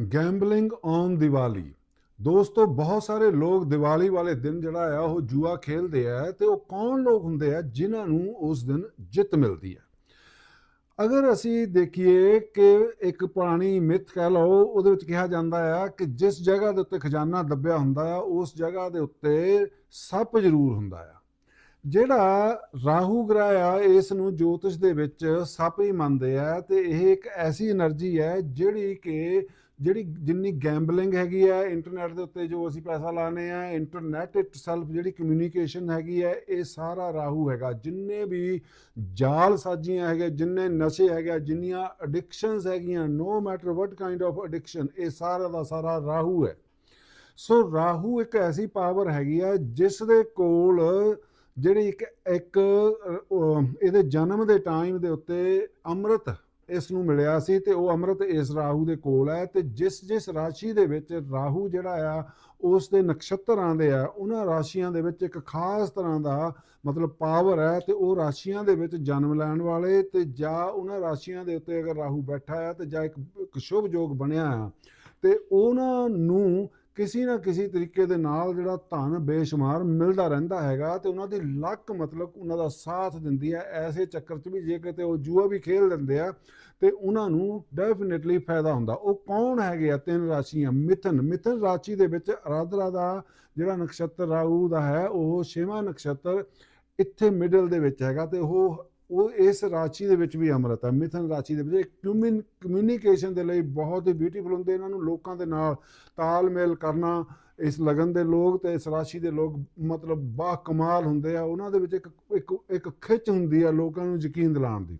Gambling on Diwali. ਦੋਸਤੋ, ਬਹੁਤ ਸਾਰੇ ਲੋਕ ਦੀਵਾਲੀ ਵਾਲੇ ਦਿਨ ਜਿਹੜਾ ਆ, ਉਹ ਜੂਆ ਖੇਲਦੇ ਆ ਤੇ ਉਹ ਕੌਣ ਲੋਕ ਹੁੰਦੇ ਆ ਜਿਨ੍ਹਾਂ ਨੂੰ ਉਸ ਦਿਨ ਜਿੱਤ ਮਿਲਦੀ ਹੈ ਅਗਰ ਅਸੀਂ ਦੇਖੀਏ ਕਿ ਇੱਕ ਪੁਰਾਣੀ ਮਿੱਥ ਕਹਿ ਲਓ, ਉਹਦੇ ਵਿੱਚ ਕਿਹਾ ਜਾਂਦਾ ਆ ਕਿ ਜਿਸ ਜਗ੍ਹਾ ਦੇ ਉੱਤੇ ਖਜ਼ਾਨਾ ਦੱਬਿਆ ਹੁੰਦਾ ਆ, ਉਸ ਜਗ੍ਹਾ ਦੇ ਉੱਤੇ ਸੱਪ ਜ਼ਰੂਰ ਹੁੰਦਾ ਆ। ਜਿਹੜਾ ਰਾਹੂ ਗ੍ਰਹਿ ਆ, ਇਸ ਨੂੰ ਜੋਤਿਸ਼ ਦੇ ਵਿੱਚ ਸੱਪ ਹੀ ਮੰਨਦੇ ਆ ਤੇ ਇਹ ਇੱਕ ਐਸੀ એનર્ਜੀ ਹੈ ਜਿਹੜੀ ਕਿ ਜਿਹੜੀ ਜਿੰਨੀ ਗੈਂਬਲਿੰਗ ਹੈਗੀ ਹੈ ਇੰਟਰਨੈਟ ਦੇ ਉੱਤੇ ਜੋ ਅਸੀਂ ਪੈਸਾ ਲਾਣੇ ਆ ਇੰਟਰਨੈਟ ਇਟਸੈਲਫ ਜਿਹੜੀ ਕਮਿਊਨੀਕੇਸ਼ਨ ਹੈਗੀ ਹੈ, ਇਹ ਸਾਰਾ ਰਾਹੂ ਹੈਗਾ। ਜਿੰਨੇ ਵੀ ਜਾਲ ਸਾਜੀਆਂ ਹੈਗੇ, ਜਿੰਨੇ ਨਸ਼ੇ ਹੈਗੇ, ਜਿੰਨੀਆਂ ਐਡਿਕਸ਼ਨਸ ਹੈਗੀਆਂ no matter what kind of addiction ਇਹ ਸਾਰਾ ਦਾ ਸਾਰਾ ਰਾਹੂ ਹੈ। ਸੋ ਰਾਹੂ ਇੱਕ ਐਸੀ ਪਾਵਰ ਹੈਗੀ ਆ ਜਿਸ ਦੇ ਕੋਲ ਜਿਹੜੀ ਇੱਕ ਇੱਕ ਇਹਦੇ ਜਨਮ ਦੇ ਟਾਈਮ ਦੇ ਉੱਤੇ ਅੰਮ੍ਰਿਤ ਇਸ ਨੂੰ ਮਿਲਿਆ ਸੀ ਤੇ ਉਹ ਅੰਮ੍ਰਿਤ ਇਸ ਰਾਹੂ ਦੇ ਕੋਲ ਹੈ ਤੇ ਜਿਸ ਜਿਸ ਰਾਸ਼ੀ ਦੇ ਵਿੱਚ ਰਾਹੂ ਜਿਹੜਾ ਆ, ਉਸ ਦੇ ਨਕਸ਼ਤਰ ਆਉਂਦੇ ਆ, ਉਹਨਾਂ ਰਾਸ਼ੀਆਂ ਦੇ ਵਿੱਚ ਇੱਕ ਖਾਸ ਤਰ੍ਹਾਂ ਦਾ ਮਤਲਬ ਪਾਵਰ ਹੈ ਤੇ ਉਹ ਰਾਸ਼ੀਆਂ ਦੇ ਵਿੱਚ ਜਨਮ ਲੈਣ ਵਾਲੇ ਤੇ ਜਾਂ ਉਹਨਾਂ ਰਾਸ਼ੀਆਂ ਦੇ ਉੱਤੇ ਅਗਰ ਰਾਹੂ ਬੈਠਾ ਆ ਤੇ ਜਾਂ ਇੱਕ ਇੱਕ ਸ਼ੁਭ ਯੋਗ ਬਣਿਆ ਆ, ਤੇ ਉਹਨਾਂ ਨੂੰ ਕਿਸੇ ਨਾ ਕਿਸੇ ਤਰੀਕੇ ਦੇ ਨਾਲ ਜਿਹੜਾ ਧਨ ਬੇਸ਼ੁਮਾਰ ਮਿਲਦਾ ਰਹਿੰਦਾ ਹੈਗਾ ਤੇ ਉਹਨਾਂ ਦੀ ਲੱਕ ਮਤਲਬ ਉਹਨਾਂ ਦਾ ਸਾਥ ਦਿੰਦੀ ਹੈ। ਐਸੇ ਚੱਕਰ 'ਚ ਵੀ ਜੇ ਕਿਤੇ ਉਹ ਜੂਆ ਵੀ ਖੇਲ ਲੈਂਦੇ ਆ ਤੇ ਉਹਨਾਂ ਨੂੰ ਡੈਫੀਨਿਟਲੀ ਫਾਇਦਾ ਹੁੰਦਾ। ਉਹ ਕੌਣ ਹੈਗੇ ਆ ਤਿੰਨ ਰਾਸ਼ੀਆਂ? ਮਿਥਨ। ਮਿਥਨ ਰਾਸ਼ੀ ਦੇ ਵਿੱਚ ਅਰਾਧਰਾ ਦਾ ਜਿਹੜਾ ਨਕਸ਼ਤਰ ਰਾਹੂ ਦਾ ਹੈ, ਉਹ ਛੇਵਾਂ ਨਕਸ਼ਤਰ ਇੱਥੇ ਮਿਡਲ ਦੇ ਵਿੱਚ ਹੈਗਾ ਤੇ ਉਹ ਉਹ ਇਸ ਰਾਸ਼ੀ ਦੇ ਵਿੱਚ ਵੀ ਅੰਮ੍ਰਿਤ ਹੈ, ਮਿਥਨ ਰਾਸ਼ੀ ਦੇ ਵਿੱਚ। ਕਮਿਊਨੀਕੇਸ਼ਨ ਦੇ ਲਈ ਬਹੁਤ ਹੀ ਬਿਊਟੀਫੁਲ ਹੁੰਦੇ ਇਹਨਾਂ ਨੂੰ, ਲੋਕਾਂ ਦੇ ਨਾਲ ਤਾਲਮੇਲ ਕਰਨਾ, ਇਸ ਲਗਨ ਦੇ ਲੋਕ ਤੇ ਇਸ ਰਾਸ਼ੀ ਦੇ ਲੋਕ ਮਤਲਬ ਬਾ ਕਮਾਲ ਹੁੰਦੇ ਆ। ਉਹਨਾਂ ਦੇ ਵਿੱਚ ਇੱਕ ਇੱਕ ਇੱਕ ਖਿੱਚ ਹੁੰਦੀ ਆ ਲੋਕਾਂ ਨੂੰ ਯਕੀਨ ਦਿਲਾਉਣ ਦੀ।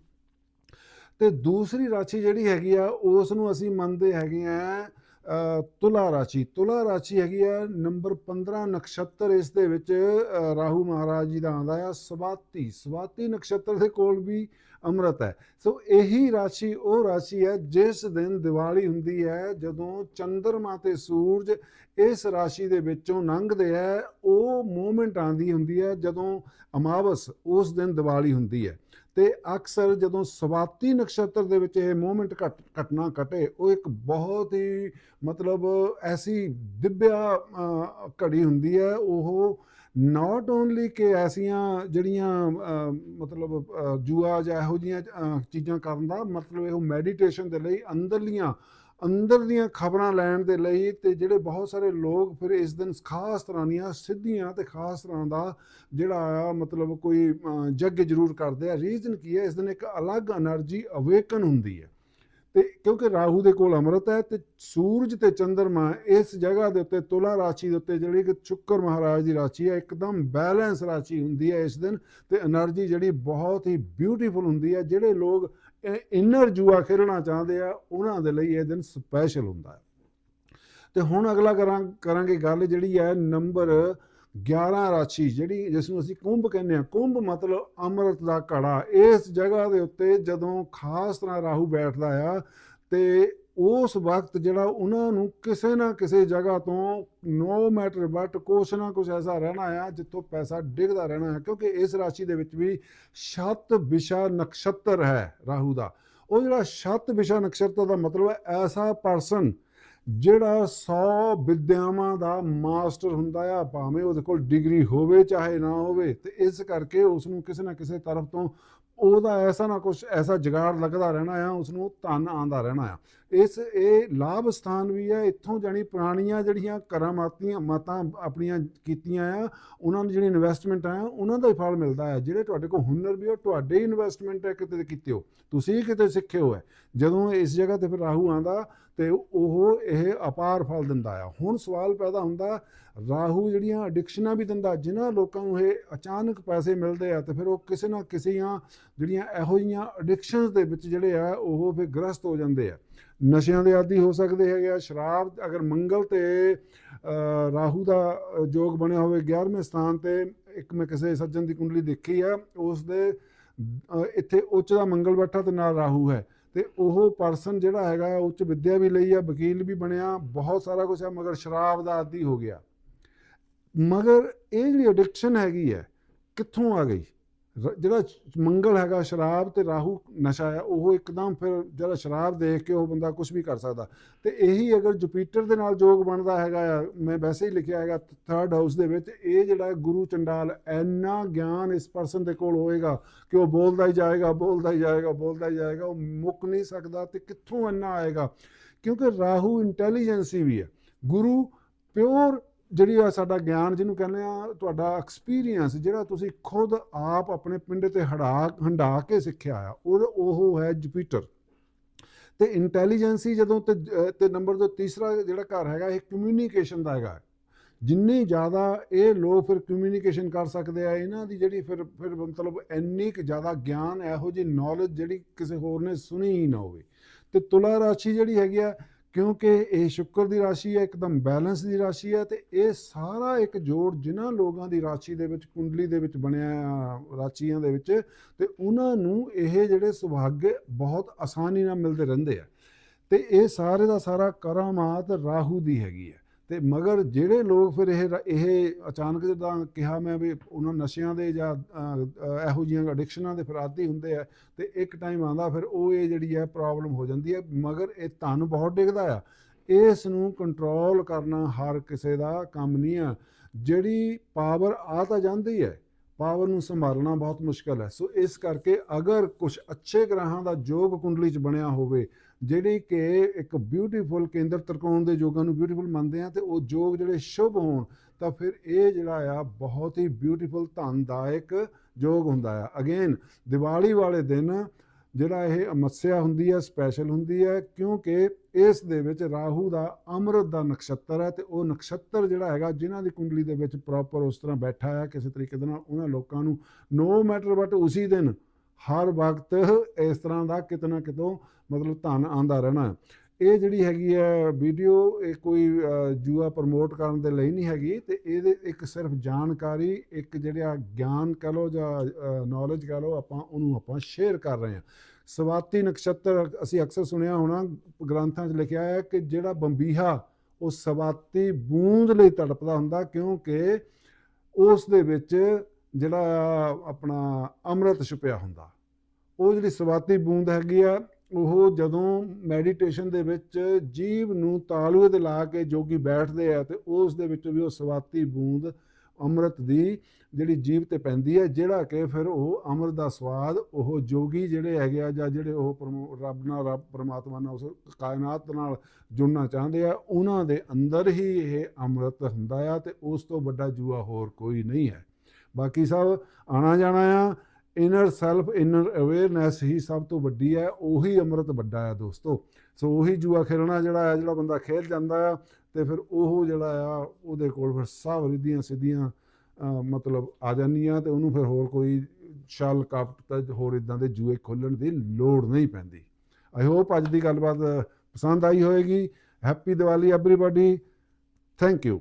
ਤੇ ਦੂਸਰੀ ਰਾਸ਼ੀ ਜਿਹੜੀ ਹੈਗੀ ਆ, ਉਸ ਨੂੰ ਅਸੀਂ ਮੰਨਦੇ ਹੈਗੇ ਆ ਤੁਲਾ ਰਾਸ਼ੀ। ਤੁਲਾ ਰਾਸ਼ੀ ਹੈਗੀ ਆ ਨੰਬਰ 15 ਨਕਸ਼ਤਰ, ਇਸ ਦੇ ਵਿੱਚ ਰਾਹੂ ਮਹਾਰਾਜ ਜੀ ਦਾ ਆਉਂਦਾ ਆ, ਸਵਾਤੀ। ਸਵਾਤੀ ਨਕਸ਼ਤਰ ਦੇ ਕੋਲ ਵੀ ਅੰਮ੍ਰਿਤ ਹੈ। ਸੋ ਇਹੀ ਰਾਸ਼ੀ, ਉਹ ਰਾਸ਼ੀ ਹੈ ਜਿਸ ਦਿਨ ਦੀਵਾਲੀ ਹੁੰਦੀ ਹੈ, ਜਦੋਂ ਚੰਦਰਮਾ ਤੇ ਸੂਰਜ ਇਸ ਰਾਸ਼ੀ ਦੇ ਵਿੱਚੋਂ ਲੰਘਦੇ ਹੈ, ਉਹ ਮੂਮੈਂਟ ਆਂਦੀ ਹੁੰਦੀ ਹੈ ਜਦੋਂ ਅਮਾਵਸ ਉਸ ਦਿਨ ਦੀਵਾਲੀ ਹੁੰਦੀ ਹੈ। ਤੇ ਅਕਸਰ ਜਦੋਂ ਸਵਾਤੀ ਨਕਸ਼ਤਰ ਦੇ ਵਿੱਚ ਇਹ ਮੂਮੈਂਟ ਘਟਨਾ ਘਟੇ, ਉਹ ਇੱਕ ਬਹੁਤ ਹੀ ਮਤਲਬ ਐਸੀ ਦਿਵਿਆ ਘੜੀ ਹੁੰਦੀ ਹੈ। ਉਹ ਨਾਟ ਓਨਲੀ ਕਿ ਐਸੀਆਂ ਜਿਹੜੀਆਂ ਮਤਲਬ ਜੂਆ ਜਾਂ ਇਹੋ ਜਿਹੀਆਂ ਚੀਜ਼ਾਂ ਕਰਨ ਦਾ ਮਤਲਬ ਇਹੋ ਮੈਡੀਟੇਸ਼ਨ ਦੇ ਲਈ ਅੰਦਰਲੀਆਂ ਅੰਦਰ ਦੀਆਂ ਖਬਰਾਂ ਲੈਣ ਦੇ ਲਈ ਤੇ ਜਿਹੜੇ ਬਹੁਤ ਸਾਰੇ ਲੋਕ ਫਿਰ ਇਸ ਦਿਨ ਖਾਸ ਤਰ੍ਹਾਂ ਦੀਆਂ ਸਿੱਧੀਆਂ ਤੇ ਖਾਸ ਤਰ੍ਹਾਂ ਦਾ ਜਿਹੜਾ ਆ ਮਤਲਬ ਕੋਈ ਜੱਗ ਜ਼ਰੂਰ ਕਰਦੇ ਆ। ਰੀਜ਼ਨ ਕੀ ਹੈ? ਇਸ ਦਿਨ ਇੱਕ ਅਲੱਗ એનર્ਜੀ ਅਵੇਕਨ ਹੁੰਦੀ ਹੈ। ਤੇ ਕਿਉਂਕਿ ਰਾਹੂ ਦੇ ਕੋਲ ਅਮਰਤ ਹੈ ਤੇ ਸੂਰਜ ਤੇ ਚੰਦਰਮਾ ਇਸ ਜਗ੍ਹਾ ਦੇ ਉੱਤੇ ਤੁਲਾ ਰਾਸ਼ੀ ਦੇ ਉੱਤੇ ਜਿਹੜੀ ਕਿ ਸ਼ੁੱਕਰ ਮਹਾਰਾਜ ਦੀ ਰਾਸ਼ੀ ਹੈ, ਇੱਕਦਮ ਬੈਲੈਂਸ ਰਾਸ਼ੀ ਹੁੰਦੀ ਹੈ ਇਸ ਦਿਨ ਤੇ એનર્ਜੀ ਜਿਹੜੀ ਬਹੁਤ ਹੀ ਬਿਊਟੀਫੁਲ ਹੁੰਦੀ ਹੈ। ਜਿਹੜੇ ਲੋਕ ਇਹ ਇਨਰ ਜੂਆ ਖੇਡਣਾ ਚਾਹੁੰਦੇ ਆ, ਉਹਨਾਂ ਦੇ ਲਈ ਇਹ ਦਿਨ ਸਪੈਸ਼ਲ ਹੁੰਦਾ ਹੈ। ਤੇ ਹੁਣ ਅਗਲਾ ਕਰਾਂ, ਕਰਾਂਗੇ ਗੱਲ ਜਿਹੜੀ ਹੈ ਨੰਬਰ 11 ਰਾਸ਼ੀ, ਜਿਹੜੀ ਜਿਸ ਨੂੰ ਅਸੀਂ ਕੁੰਭ ਕਹਿੰਦੇ ਆ ਕੁੰਭ ਮਤਲਬ ਅੰਮ੍ਰਿਤ ਦਾ ਘੜਾ। ਇਸ ਜਗ੍ਹਾ ਦੇ ਉੱਤੇ ਜਦੋਂ ਖਾਸ ਤਰ੍ਹਾਂ ਰਾਹੂ ਬੈਠਦਾ ਆ, ਤੇ ਉਸ ਵਕਤ ਜਿਹੜਾ ਉਹਨਾਂ ਨੂੰ ਕਿਸੇ ਨਾ ਕਿਸੇ ਜਗ੍ਹਾ ਤੋਂ ਨੋ ਮੈਟਰ ਬਟ ਕੁਛ ਨਾ ਕੁਛ ਐਸਾ ਰਹਿਣਾ ਆ ਜਿੱਥੋਂ ਪੈਸਾ ਡਿੱਗਦਾ ਰਹਿਣਾ ਹੈ ਕਿਉਂਕਿ ਇਸ ਰਾਸ਼ੀ ਦੇ ਵਿੱਚ ਵੀ ਸ਼ਤ ਵਿਸ਼ਾ ਨਕਸ਼ਤਰ ਹੈ ਰਾਹੂ ਦਾ। ਉਹ ਜਿਹੜਾ ਸ਼ਤ ਵਿਸ਼ਾ ਨਕਸ਼ਤਰ ਦਾ ਮਤਲਬ ਹੈ ਐਸਾ ਪਰਸਨ ਜਿਹੜਾ 100 ਵਿਦਿਆਵਾਂ ਦਾ ਮਾਸਟਰ ਹੁੰਦਾ ਆ, ਭਾਵੇਂ ਉਹਦੇ ਕੋਲ ਡਿਗਰੀ ਹੋਵੇ ਚਾਹੇ ਨਾ ਹੋਵੇ, ਤੇ ਇਸ ਕਰਕੇ ਉਸ ਨੂੰ ਕਿਸੇ ਨਾ ਕਿਸੇ ਤਰਫ ਤੋਂ ਉਹਦਾ ਐਸਾ ਨਾ ਕੁਝ ਐਸਾ ਜਗਾੜ ਲੱਗਦਾ ਰਹਿਣਾ ਆ, ਉਸ ਨੂੰ ਧਨ ਆਂਦਾ ਰਹਿਣਾ ਆ। ਇਸ, ਇਹ ਲਾਭ ਸਥਾਨ ਵੀ ਹੈ, ਇੱਥੋਂ ਜਾਣੀ ਪੁਰਾਣੀਆਂ ਜਿਹੜੀਆਂ ਕਰਾਮਾਤੀਆਂ ਮਾਤਾਂ ਆਪਣੀਆਂ ਕੀਤੀਆਂ ਆ, ਉਹਨਾਂ ਨੂੰ ਜਿਹੜੀ ਇਨਵੈਸਟਮੈਂਟ ਆ, ਉਹਨਾਂ ਦਾ ਹੀ ਫਲ ਮਿਲਦਾ ਹੈ ਜਿਹੜੇ ਤੁਹਾਡੇ ਕੋਲ ਹੁਨਰ ਵੀ ਉਹ ਤੁਹਾਡੇ ਹੀ ਇਨਵੈਸਟਮੈਂਟ ਹੈ ਕਿਤੇ ਕੀਤੇ ਹੋ। ਤੁਸੀਂ ਕਿਤੇ ਸਿੱਖੇ ਹੋ ਹੈ ਜਦੋਂ ਇਸ ਜਗ੍ਹਾ ਤੇ ਫਿਰ ਰਾਹੂ ਆਂਦਾ ਤੇ ਉਹ ਇਹ ਅਪਾਰ ਫਲ ਦਿੰਦਾ ਆ। ਹੁਣ ਸਵਾਲ ਪੈਦਾ ਹੁੰਦਾ ਰਾਹੂ ਜਿਹੜੀਆਂ ਐਡਿਕਸ਼ਨਾਂ ਵੀ ਦਿੰਦਾ, ਜਿਨ੍ਹਾਂ ਲੋਕਾਂ ਨੂੰ ਇਹ ਅਚਾਨਕ ਪੈਸੇ ਮਿਲਦੇ ਆ, ਤੇ ਫਿਰ ਉਹ ਕਿਸੇ ਨਾ ਕਿਸੇਆਂ ਜਿਹੜੀਆਂ ਇਹੋ ਜਿਹੀਆਂ ਐਡਿਕਸ਼ਨਸ ਦੇ ਵਿੱਚ ਜਿਹੜੇ ਆ, ਉਹ ਫਿਰ ਗ੍ਰਸਤ ਹੋ ਜਾਂਦੇ ਆ। ਨਸ਼ਿਆਂ ਦੇ ਆਦੀ ਹੋ ਸਕਦੇ ਹੈਗੇ ਆ, ਸ਼ਰਾਬ ਅਗਰ ਮੰਗਲ ਤੇ ਰਾਹੂ ਦਾ ਜੋਗ ਬਣਿਆ ਹੋਵੇ 11ਵੇਂ ਸਥਾਨ ਤੇ, ਇੱਕ ਮੈਂ ਕਿਸੇ ਸੱਜਣ ਦੀ ਕੁੰਡਲੀ ਦੇਖੀ ਆ, ਉਸ ਦੇ ਇੱਥੇ ਉੱਚ ਦਾ ਮੰਗਲ ਬੈਠਾ ਤੇ ਨਾਲ ਰਾਹੂ ਹੈ। ਤੇ ਉਹ ਪਰਸਨ ਜਿਹੜਾ ਹੈਗਾ, ਉੱਚ ਵਿੱਦਿਆ ਵੀ ਲਈ ਆ, ਵਕੀਲ ਵੀ ਬਣਿਆ, ਬਹੁਤ ਸਾਰਾ ਕੁਝ ਆ, ਮਗਰ ਸ਼ਰਾਬ ਦਾ ਆਦੀ ਹੋ ਗਿਆ। ਮਗਰ ਇਹ ਜਿਹੜੀ ਐਡਿਕਸ਼ਨ ਹੈਗੀ ਹੈ, ਕਿੱਥੋਂ ਆ ਗਈ? ਰ- ਜਿਹੜਾ ਮੰਗਲ ਹੈਗਾ, ਸ਼ਰਾਬ ਤੇ ਰਾਹੂ ਨਸ਼ਾ ਆ ਉਹ ਇੱਕਦਮ ਫਿਰ ਜਿਹੜਾ ਸ਼ਰਾਬ ਦੇਖ ਕੇ ਉਹ ਬੰਦਾ ਕੁਝ ਵੀ ਕਰ ਸਕਦਾ। ਤੇ ਇਹੀ ਅਗਰ ਜੁਪੀਟਰ ਦੇ ਨਾਲ ਜੋਗ ਬਣਦਾ ਹੈਗਾ ਆ, ਮੈਂ ਵੈਸੇ ਹੀ ਲਿਖਿਆ ਹੈਗਾ ਥਰਡ ਹਾਊਸ ਦੇ ਵਿੱਚ, ਇਹ ਜਿਹੜਾ ਗੁਰੂ ਚੰਡਾਲ ਇੰਨਾ ਗਿਆਨ ਇਸ ਪਰਸਨ ਦੇ ਕੋਲ ਹੋਏਗਾ ਕਿ ਉਹ ਬੋਲਦਾ ਹੀ ਜਾਏਗਾ, ਬੋਲਦਾ ਹੀ ਜਾਏਗਾ, ਬੋਲਦਾ ਹੀ ਜਾਏਗਾ, ਉਹ ਮੁੱਕ ਨਹੀਂ ਸਕਦਾ ਤੇ ਕਿੱਥੋਂ ਇੰਨਾ ਆਏਗਾ? ਕਿਉਂਕਿ ਰਾਹੂ ਇੰਟੈਲੀਜੈਂਸੀ ਵੀ ਹੈ। ਗੁਰੂ ਪਿਓਰ ਜਿਹੜੀ ਆ ਸਾਡਾ ਗਿਆਨ ਜਿਹਨੂੰ ਕਹਿੰਦੇ ਆ, ਤੁਹਾਡਾ ਐਕਸਪੀਰੀਅੰਸ ਜਿਹੜਾ ਤੁਸੀਂ ਖੁਦ ਆਪ ਆਪਣੇ ਪਿੰਡ ਤੇ ਹੜਾ, ਹੰਡਾ ਕੇ ਸਿੱਖਿਆ ਆ, ਉਹ ਉਹ ਹੈ ਜੁਪੀਟਰ ਤੇ ਇੰਟੈਲੀਜੈਂਸੀ ਜਦੋਂ ਤੇ ਤੇ ਨੰਬਰ ਦੋ ਤੀਸਰਾ ਜਿਹੜਾ ਘਰ ਹੈਗਾ, ਇਹ ਕਮਿਊਨੀਕੇਸ਼ਨ ਦਾ ਹੈਗਾ। ਜਿੰਨੀ ਜ਼ਿਆਦਾ ਇਹ ਲੋਕ ਫਿਰ ਕਮਿਊਨੀਕੇਸ਼ਨ ਕਰ ਸਕਦੇ ਆ, ਇਹਨਾਂ ਦੀ ਜਿਹੜੀ ਫਿਰ ਫਿਰ ਮਤਲਬ ਇੰਨੀ ਕੁ ਜ਼ਿਆਦਾ ਗਿਆਨ, ਇਹੋ ਜਿਹੀ ਨੌਲੇਜ ਜਿਹੜੀ ਕਿਸੇ ਹੋਰ ਨੇ ਸੁਣੀ ਹੀ ਨਾ ਹੋਵੇ। ਤੇ ਤੁਲਾ ਰਾਸ਼ੀ ਜਿਹੜੀ ਹੈਗੀ ਆ ਕਿਉਂਕਿ ਇਹ ਸ਼ੁੱਕਰ ਦੀ ਰਾਸ਼ੀ ਹੈ, ਇੱਕਦਮ ਬੈਲੈਂਸ ਦੀ ਰਾਸ਼ੀ ਹੈ ਤੇ ਇਹ ਸਾਰਾ ਇੱਕ ਜੋੜ ਜਿਨ੍ਹਾਂ ਲੋਕਾਂ ਦੀ ਰਾਸ਼ੀ ਦੇ ਵਿੱਚ, ਕੁੰਡਲੀ ਦੇ ਵਿੱਚ ਬਣਿਆ ਰਾਸ਼ੀਆਂ ਦੇ ਵਿੱਚ ਤੇ ਉਹਨਾਂ ਨੂੰ ਇਹ ਜਿਹੜੇ ਸੁਭਾਗ ਬਹੁਤ ਆਸਾਨੀ ਨਾਲ ਮਿਲਦੇ ਰਹਿੰਦੇ ਆ। ਤੇ ਇਹ ਸਾਰੇ ਦਾ ਸਾਰਾ ਕਰਾਮਾਤ ਰਾਹੂ ਦੀ ਹੈਗੀ ਹੈ ਤੇ ਮਗਰ ਜਿਹੜੇ ਲੋਕ ਫਿਰ ਇਹ ਰ- ਇਹ ਅਚਾਨਕ ਜਿੱਦਾਂ ਕਿਹਾ ਮੈਂ ਵੀ ਉਹਨਾਂ ਨਸ਼ਿਆਂ ਦੇ ਜਾਂ ਇਹੋ ਜਿਹੀਆਂ ਐਡਿਕਸ਼ਨਾਂ ਦੇ ਫਿਰ ਆਦੀ ਹੁੰਦੇ ਆ, ਤੇ ਇੱਕ ਟਾਈਮ ਆਉਂਦਾ ਫਿਰ ਉਹ ਇਹ ਜਿਹੜੀ ਹੈ ਪ੍ਰੋਬਲਮ ਹੋ ਜਾਂਦੀ ਹੈ, ਮਗਰ ਇਹ ਧਨ ਬਹੁਤ ਡਿੱਗਦਾ ਆ। ਇਸ ਨੂੰ ਕੰਟਰੋਲ ਕਰਨਾ ਹਰ ਕਿਸੇ ਦਾ ਕੰਮ ਨਹੀਂ ਆ। ਜਿਹੜੀ ਪਾਵਰ ਆ ਤਾਂ ਜਾਂਦੀ ਹੈ ਪਾਵਰ ਨੂੰ ਸੰਭਾਲਣਾ ਬਹੁਤ ਮੁਸ਼ਕਲ ਹੈ। ਸੋ ਇਸ ਕਰਕੇ ਅਗਰ ਕੁਝ ਅੱਛੇ ਗ੍ਰਹਾਂ ਦਾ ਜੋਗ ਕੁੰਡਲੀ 'ਚ ਬਣਿਆ ਹੋਵੇ ਜਿਹੜੀ ਕਿ ਇੱਕ ਬਿਊਟੀਫੁਲ ਕੇਂਦਰ ਤ੍ਰਿਕੋਣ ਦੇ ਯੋਗਾਂ ਨੂੰ ਬਿਊਟੀਫੁਲ ਮੰਨਦੇ ਆ, ਤੇ ਉਹ ਯੋਗ ਜਿਹੜੇ ਸ਼ੁਭ ਹੋਣ, ਤਾਂ ਫਿਰ ਇਹ ਜਿਹੜਾ ਆ, ਬਹੁਤ ਹੀ ਬਿਊਟੀਫੁਲ ਧਨਦਾਇਕ ਯੋਗ ਹੁੰਦਾ ਆ। ਅਗੇਨ ਦੀਵਾਲੀ ਵਾਲੇ ਦਿਨ ਜਿਹੜਾ ਇਹ ਅਮੱਸਿਆ ਹੁੰਦੀ ਹੈ ਸਪੈਸ਼ਲ ਹੁੰਦੀ ਹੈ ਕਿਉਂਕਿ ਇਸ ਦੇ ਵਿੱਚ ਰਾਹੂ ਦਾ ਅੰਮ੍ਰਿਤ ਦਾ ਨਕਸ਼ਤਰ ਹੈ ਤੇ ਉਹ ਨਕਸ਼ਤਰ ਜਿਹੜਾ ਹੈਗਾ, ਜਿਨ੍ਹਾਂ ਦੀ ਕੁੰਡਲੀ ਦੇ ਵਿੱਚ ਪ੍ਰੋਪਰ ਉਸ ਤਰ੍ਹਾਂ ਬੈਠਾ ਹੈ ਕਿਸੇ ਤਰੀਕੇ ਦੇ ਨਾਲ ਉਹਨਾਂ ਲੋਕਾਂ ਨੂੰ ਨੋ ਮੈਟਰ ਬਟ ਉਸੇ ਦਿਨ ਹਰ ਵਕਤ ਇਸ ਤਰ੍ਹਾਂ ਦਾ ਕਿਤਨਾ ਕਿਤੋਂ ਮਤਲਬ ਧਨ ਆਂਦਾ ਰਹਿਣਾ ਇਹ ਜਿਹੜੀ ਹੈਗੀ ਹੈ ਵੀਡੀਓ, ਇਹ ਕੋਈ ਜੂਆ ਪ੍ਰਮੋਟ ਕਰਨ ਦੇ ਲਈ ਨਹੀਂ ਹੈਗੀ ਤੇ ਇਹਦੇ ਇੱਕ ਸਿਰਫ ਜਾਣਕਾਰੀ, ਇੱਕ ਜਿਹੜਾ ਗਿਆਨ ਕਹ ਲਓ ਜਾਂ ਨੌਲੇਜ ਕਹ ਲਓ ਆਪਾਂ, ਉਹਨੂੰ ਆਪਾਂ ਸ਼ੇਅਰ ਕਰ ਰਹੇ ਹਾਂ। ਸਵਾਤੀ ਨਕਸ਼ਤਰ ਅਸੀਂ ਅਕਸਰ ਸੁਣਿਆ ਹੋਣਾ, ਗ੍ਰੰਥਾਂ 'ਚ ਲਿਖਿਆ ਹੈ ਕਿ ਜਿਹੜਾ ਬੰਬੀਹਾ, ਉਹ ਸਵਾਤੀ ਬੂੰਦ ਲਈ ਤੜਪਦਾ ਹੁੰਦਾ ਕਿਉਂਕਿ ਉਸ ਦੇ ਵਿੱਚ ਜਿਹੜਾ ਆਪਣਾ ਅੰਮ੍ਰਿਤ ਛੁਪਿਆ ਹੁੰਦਾ, ਉਹ ਜਿਹੜੀ ਸਵਾਤੀ ਬੂੰਦ ਹੈਗੀ ਆ, ਉਹ ਜਦੋਂ ਮੈਡੀਟੇਸ਼ਨ ਦੇ ਵਿੱਚ ਜੀਵ ਨੂੰ ਤਾਲੂਏ ਤੇ ਲਾ ਕੇ ਜੋਗੀ ਬੈਠਦੇ ਆ ਤੇ ਉਸ ਦੇ ਵਿੱਚ ਵੀ ਉਹ ਸਵਾਤੀ ਬੂੰਦ ਅੰਮ੍ਰਿਤ ਦੀ ਜਿਹੜੀ ਜੀਵ ਤੇ ਪੈਂਦੀ ਹੈ ਜਿਹੜਾ ਕਿ ਫਿਰ ਉਹ ਅੰਮ੍ਰਿਤ ਦਾ ਸਵਾਦ, ਉਹ ਜੋਗੀ ਜਿਹੜੇ ਹੈਗੇ ਆ ਜਾਂ ਜਿਹੜੇ ਉਹ ਪਰਮੋ- ਰੱਬ ਨਾਲ, ਰੱਬ ਪਰਮਾਤਮਾ ਨਾਲ, ਉਸ ਕਾਇਨਾਤ ਨਾਲ ਜੁੜਨਾ ਚਾਹੁੰਦੇ ਆ, ਉਹਨਾਂ ਦੇ ਅੰਦਰ ਹੀ ਇਹ ਅੰਮ੍ਰਿਤ ਹੁੰਦਾ ਆ ਤੇ ਉਸ ਤੋਂ ਵੱਡਾ ਜੂਆ ਹੋਰ ਕੋਈ ਨਹੀਂ ਹੈ। ਬਾਕੀ ਸਭ ਆਣਾ ਜਾਣਾ ਆ। ਇਨਰ ਸੈਲਫ ਇਨਰ ਅਵੇਅਰਨੈਸ ਹੀ ਸਭ ਤੋਂ ਵੱਡੀ ਹੈ, ਉਹੀ ਅੰਮ੍ਰਿਤ ਵੱਡਾ ਹੈ ਦੋਸਤੋ। ਸੋ ਉਹੀ ਜੂਆ ਖੇਲਣਾ ਜਿਹੜਾ ਆ, ਜਿਹੜਾ ਬੰਦਾ ਖੇਲ ਜਾਂਦਾ ਆ, ਤੇ ਫਿਰ ਉਹ ਜਿਹੜਾ ਆ, ਉਹਦੇ ਕੋਲ ਫਿਰ ਸਭ ਰਿੱਧੀਆਂ ਸਿੱਧੀਆਂ ਮਤਲਬ ਆ ਜਾਂਦੀਆਂ ਤੇ ਉਹਨੂੰ ਫਿਰ ਹੋਰ ਕੋਈ ਛਲ ਕਪਟ ਤੇ ਹੋਰ ਇਦਾਂ ਦੇ ਜੂਏ ਖੋਲਣ ਦੀ ਲੋੜ ਨਹੀਂ ਪੈਂਦੀ। ਆਈ ਹੋਪ ਅੱਜ ਦੀ ਗੱਲਬਾਤ ਪਸੰਦ ਆਈ ਹੋਵੇਗੀ happy Diwali everybody thank you